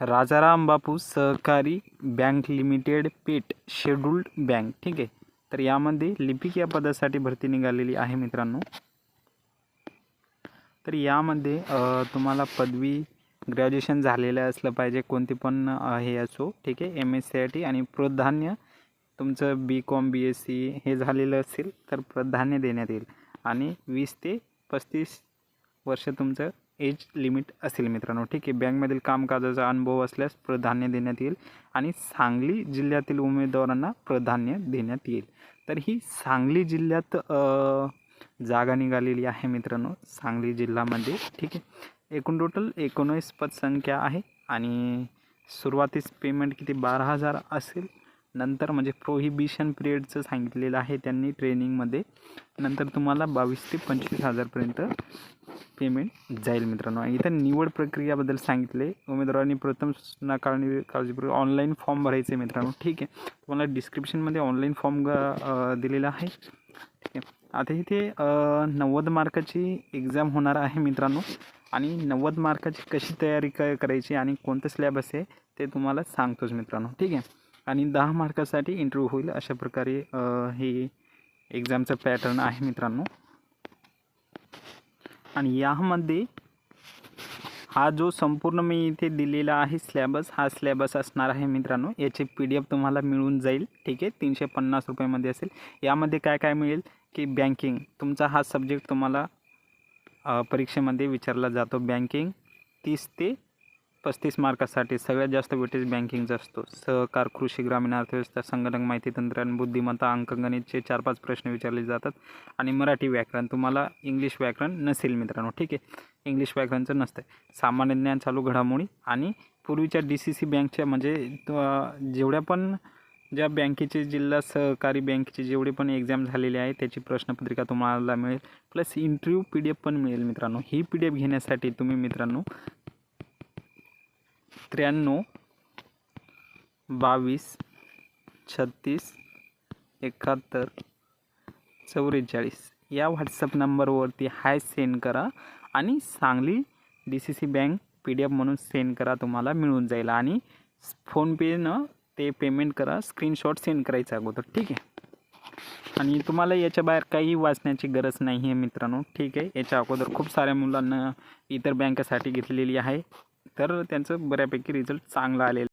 राजाराम बापू सहकारी bank limited पेट scheduled bank. ठीक आहे? तर यामध्ये लिपिक या पदासाठी भरती निघालेली आहे मित्रांनो. तर यामध्ये तुम्हाला पदवी ग्रॅज्युएशन झालेलं असलं पाहिजे कोणती पण हे असो. ठीक आहे? M S C I T आणि प्राधान्य तुमचं B com B S C हे झालेलं असेल तर प्राधान्य देण्यात येईल. आणि वीस ते पस्तीस वर्ष तुमचं एज लिमिट असेल मित्रांनो. ठीक आहे बँकमधील कामकाजाचा अनुभव असल्यास प्राधान्य देण्यात येईल आणि सांगली जिल्ह्यातील उमेदवारांना प्राधान्य देण्यात येईल. तर ही सांगली जिल्ह्यात जागा निघालेली आहे मित्रांनो सांगली जिल्ह्यामध्ये. ठीक आहे एकूण टोटल एकोणवीस पदसंख्या आहे आणि सुरुवातीस पेमेंट किती? बारा हजार असेल. नंतर म्हणजे प्रोहिबिशन पिरियडचं सांगितलेलं आहे त्यांनी ट्रेनिंगमध्ये नंतर तुम्हाला बावीस ते पंचवीस हजारपर्यंत पेमेंट जाईल मित्रांनो. आणि इथं निवड प्रक्रियाबद्दल सांगितले. उमेदवारांनी प्रथम सूचना काळजी काळजीपूर्वक ऑनलाईन फॉर्म भरायचे मित्रांनो. ठीक आहे. तुम्हाला डिस्क्रिप्शनमध्ये ऑनलाईन फॉर्म दिलेला आहे. ठीक आहे. आता इथे नव्वद मार्काची एक्झाम होणार आहे मित्रांनो. आणि नव्वद मार्काची कशी तयारी क करायची आणि कोणतं स्लॅबस आहे ते तुम्हाला सांगतोच मित्रांनो. ठीक आहे. आणि दहा मार्कासाठी इंटरव्ह्यू होईल अशा प्रकारे हे एक्झामचं पॅटर्न आहे मित्रांनो. आणि यामध्ये हा जो संपूर्ण मी इथे दिलेला आहे स्लॅबस हा स्लॅबस असणार आहे मित्रांनो. याचे पी डी एफ तुम्हाला मिळून जाईल. ठीक आहे? तीनशे पन्नास रुपयामध्ये असेल. यामध्ये काय काय मिळेल? की बँकिंग तुमचा हा सब्जेक्ट तुम्हाला परीक्षेमध्ये विचारला जातो. बँकिंग तीस ते पस्तीस मार्कासाठी सगळ्यात जास्त वेटेज बँकिंगचा असतो. सहकार कृषी ग्रामीण अर्थव्यवस्था संगणक माहिती तंत्रज्ञान बुद्धिमत्ता अंकगणितचे चार पाच प्रश्न विचारले जातात. आणि मराठी व्याकरण तुम्हाला इंग्लिश व्याकरण नसेल मित्रांनो ठीक आहे? इंग्लिश व्याकरणचं नसतं सामान्य ज्ञान चालू घडामोडी आणि पूर्वीच्या डी सी सी बँकच्या म्हणजे जेवढ्या पण ज्या बँकेचे जिल्हा सहकारी बँकेचे जेवढे पण एक्झाम झालेले आहे त्याची प्रश्नपत्रिका तुम्हाला मिळेल. Plus interview P D F पण मिळेल मित्रांनो. ही पी डी एफ घेण्यासाठी तुम्ही मित्रांनो त्र्याण्णव बावीस छत्तीस एकाहत्तर चौवेचाळीस. या व्हॉट्सअप नंबरवरती हाय सेंड करा आणि Sangli D C C bank P D F म्हणून सेंड करा तुम्हाला मिळून जाईल. आणि फोनपेनं ते पेमेंट करा स्क्रीनशॉट सेंड करायचा अगोदर ठीक आहे? आणि तुम्हाला याच्या बाहेर काही वाचण्याची गरज नाही आहे मित्रांनो ठीक आहे? याच्या अगोदर खूप साऱ्या मुलांना इतर बँकेसाठी घेतलेली आहे. तर त्यांचं बऱ्यापैकी रिझल्ट चांगला आलेला